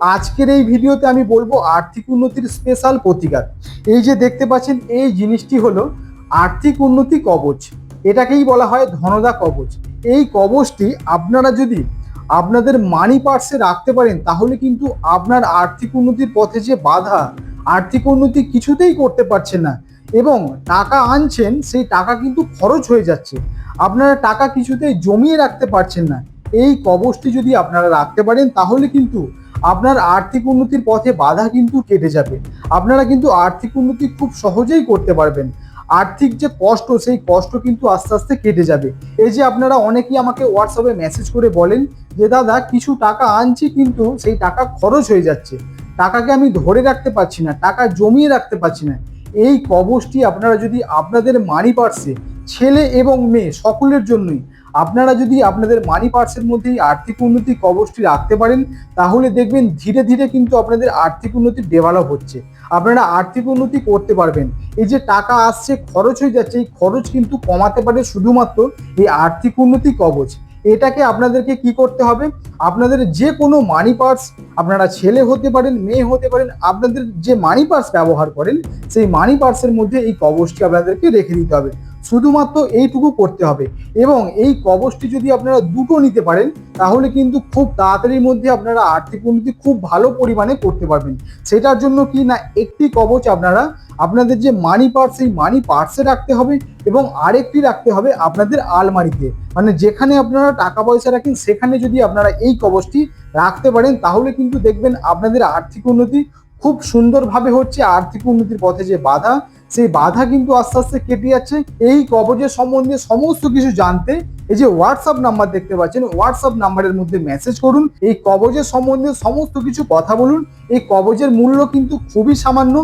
আজকের এই ভিডিওতে আমি বলব আর্থিক উন্নতির স্পেশাল প্রতিকার। এই যে দেখতে পাচ্ছেন, এই জিনিসটি হলো আর্থিক উন্নতি কবচ। এটাকেই বলা হয় ধনদা কবচ। এই কবচটি আপনারা যদি আপনাদের মানি পার্সে রাখতে পারেন, তাহলে কিন্তু আপনার আর্থিক উন্নতির পথে যে বাধা, আর্থিক উন্নতি কিছুতেই করতে পারছেন না। এবং টাকা আনছেন, সেই টাকা কিন্তু খরচ হয়ে যাচ্ছে। আপনারা টাকা কিছুতেই জমিয়ে রাখতে পারছেন না। এই কবচটি যদি আপনারা রাখতে পারেন, তাহলে কিন্তু আপনার আর্থিক উন্নতির পথে বাধা কিন্তু কেটে যাবে। আপনারা কিন্তু আর্থিক উন্নতি খুব সহজেই করতে পারবেন। আর্থিক যে কষ্ট, সেই কষ্ট কিন্তু আস্তে আস্তে কেটে যাবে। এই যে আপনারা অনেকেই আমাকে হোয়াটসঅ্যাপে মেসেজ করে বলেন যে, দাদা, কিছু টাকা আনছি কিন্তু সেই টাকা খরচ হয়ে যাচ্ছে। টাকাকে আমি ধরে রাখতে পারছি না, টাকা জমিয়ে রাখতে পারছি না। এই কবচটি আপনারা যদি আপনাদের মানি পার্সে ছেলে এবং মেয়ে, সকলের জন্যই আপনারা যদি আপনাদের মানি পার্সের মধ্যে আর্থিক উন্নতি কবচটি রাখতে পারেন, তাহলে দেখবেন ধীরে ধীরে কিন্তু আপনাদের আর্থিক উন্নতি ডেভেলপ হচ্ছে। আপনারা আর্থিক উন্নতি করতে পারবেন। এই যে টাকা আসছে, খরচ হয়ে যাচ্ছে, এই খরচ কিন্তু কমাতে পারে শুধুমাত্র এই আর্থিক উন্নতি কবচ। এটাকে আপনাদেরকে কি করতে হবে? আপনাদের যে কোনো মানি পার্স আপনারা ছেলে হতে পারেন, মেয়ে হতে পারেন, আপনাদের যে মানি পার্স ব্যবহার করেন, সেই মানি পার্সের মধ্যে এই কবচটি আপনাদেরকে রেখে দিতে হবে। শুধুমাত্র এইটুকু করতে হবে। এবং এই কবচটি যদি আপনারা দুটো নিতে পারেন, তাহলে কিন্তু খুব তাড়াতাড়ির মধ্যে আপনারা আর্থিক উন্নতি খুব ভালো পরিমাণে করতে পারবেন। সেটার জন্য কি না একটি কবচ আপনারা আপনাদের যে মানি পার্স সেই মানি পার্সে রাখতে হবে এবং আরেকটি রাখতে হবে আপনাদের আলমারিতে। মানে যেখানে আপনারা টাকা পয়সা রাখেন, সেখানে যদি আপনারা এই কবচটি রাখতে পারেন, তাহলে কিন্তু দেখবেন আপনাদের আর্থিক উন্নতি খুব সুন্দরভাবে হচ্ছে। আর্থিক উন্নতির পথে যে বাধা, সেই বাধা কিন্তু আস্তে আস্তে কেটে যাচ্ছে। এই কবজের সম্বন্ধে সমস্ত কিছু জানতে এই যে হোয়াটসঅ্যাপ নাম্বার দেখতে পাচ্ছেন হোয়াটসঅ্যাপ নাম্বারের মধ্যে মেসেজ করুন। এই কবজের সম্বন্ধে সমস্ত কিছু কথা বলুন। এই কবজের মূল্য কিন্তু খুবই সামান্য।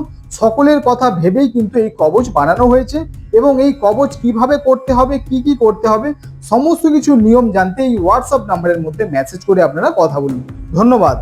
সকলের কথা ভেবেই কিন্তু এই কবচ বানানো হয়েছে এবং এই কবচ কীভাবে করতে হবে, কি কি করতে হবে, সমস্ত কিছু নিয়ম জানতে এই হোয়াটসঅ্যাপ নাম্বারের মধ্যে মেসেজ করে আপনারা কথা বলুন। ধন্যবাদ।